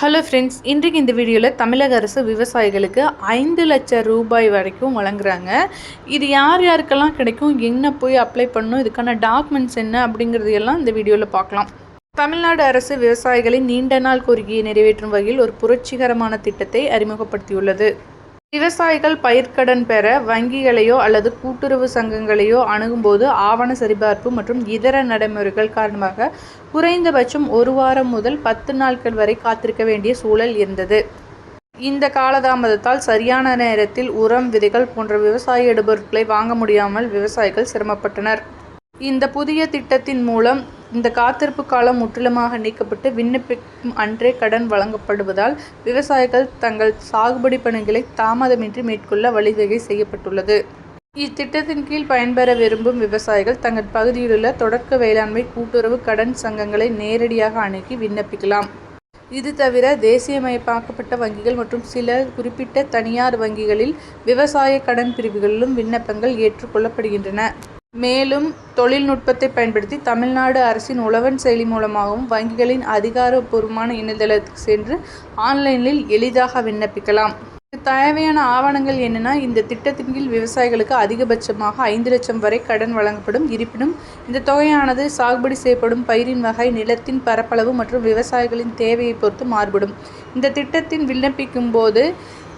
Hello friends இன்றைக்கு இந்த வீடியோவில் தமிழக அரசு விவசாயிகளுக்கு ஐந்து லட்சம் ரூபாய் வரைக்கும் வழங்குறாங்க. இது யார் யாருக்கெல்லாம் கிடைக்கும்? என்ன போய் அப்ளை பண்ணணும்? இதுக்கான டாக்குமெண்ட்ஸ் என்ன? அப்படிங்கிறது எல்லாம் இந்த வீடியோவில் பார்க்கலாம். தமிழ்நாடு அரசு விவசாயிகளின் நீண்ட நாள் கோரிக்கையை நிறைவேற்றும் வகையில் ஒரு புரட்சிகரமான திட்டத்தை அறிமுகப்படுத்தியுள்ளது. விவசாயிகள் பயிர்க்கடன் பெற வங்கிகளையோ அல்லது கூட்டுறவு சங்கங்களையோ அணுகும்போது ஆவண சரிபார்ப்பு மற்றும் இதர நடைமுறைகள் காரணமாக குறைந்தபட்சம் ஒரு வாரம் முதல் பத்து நாட்கள் வரை காத்திருக்க வேண்டிய சூழல் இருந்தது. இந்த காலதாமதத்தால் சரியான நேரத்தில் உரம் விதைகள் போன்ற விவசாய இடுபொருட்களை வாங்க முடியாமல் விவசாயிகள் சிரமப்பட்டனர். இந்த புதிய திட்டத்தின் மூலம் இந்த காத்திருப்பு காலம் முற்றிலுமாக நீக்கப்பட்டு விண்ணப்பிக்கும் அன்றே கடன் வழங்கப்படுவதால் விவசாயிகள் தங்கள் சாகுபடி பணிகளை தாமதமின்றி மேற்கொள்ள வழிவகை செய்யப்பட்டுள்ளது. இத்திட்டத்தின் கீழ் பயன்பெற விரும்பும் விவசாயிகள் தங்கள் பகுதியிலுள்ள தொடக்க வேளாண்மை கூட்டுறவு கடன் சங்கங்களை நேரடியாக அணுகி விண்ணப்பிக்கலாம். இது தவிர தேசியமயமாக்கப்பட்ட வங்கிகள் மற்றும் சில குறிப்பிட்ட தனியார் வங்கிகளில் விவசாய கடன் பிரிவுகளிலும் விண்ணப்பங்கள் ஏற்றுக்கொள்ளப்படுகின்றன. மேலும் தொழில்நுட்பத்தை பயன்படுத்தி தமிழ்நாடு அரசின் உழவன் செயலி மூலமாகவும் வங்கிகளின் அதிகாரப்பூர்வமான இணையதளத்துக்கு சென்று ஆன்லைனில் எளிதாக விண்ணப்பிக்கலாம். தேவையான ஆவணங்கள் என்னென்னா இந்த திட்டத்தின் கீழ் விவசாயிகளுக்கு அதிகபட்சமாக ஐந்து லட்சம் வரை கடன் வழங்கப்படும். இருப்பினும் இந்த தொகையானது சாகுபடி செய்யப்படும் பயிரின் வகை நிலத்தின் பரப்பளவு மற்றும் விவசாயிகளின் தேவையை பொறுத்து மாறுபடும். இந்த திட்டத்தின் விண்ணப்பிக்கும் போது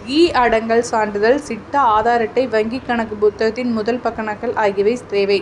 இ அடங்கல் சான்றிதழ் சிட்டா ஆதார் அட்டை வங்கிக் கணக்கு புத்தகத்தின் முதல் பக்க ஆகியவை தேவை.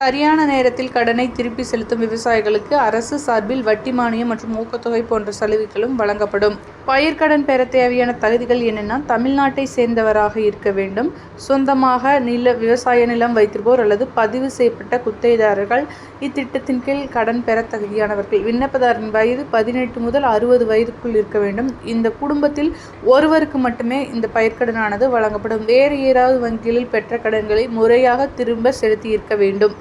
சரியான நேரத்தில் கடனை திருப்பி செலுத்தும் விவசாயிகளுக்கு அரசு சார்பில் வட்டி மானியம் மற்றும் ஊக்கத்தொகை போன்ற சலுகைகளும் வழங்கப்படும். பயிர்க்கடன் பெற தேவையான தகுதிகள் என்னென்னா தமிழ்நாட்டை சேர்ந்தவராக இருக்க வேண்டும். சொந்தமாக நில விவசாய நிலம் வைத்திருப்போர் அல்லது பதிவு செய்யப்பட்ட குத்தகைதாரர்கள் இத்திட்டத்தின் கீழ் கடன் பெற தகுதியானவர்கள். விண்ணப்பதாரின் வயது பதினெட்டு முதல் அறுபது வயதுக்குள் இருக்க வேண்டும். இந்த குடும்பத்தில் ஒருவருக்கு மட்டுமே இந்த பயிர்க்கடனானது வழங்கப்படும். வேறு ஏதாவது வங்கிகளில் பெற்ற கடன்களை முறையாக திரும்ப செலுத்தி இருக்க வேண்டும்.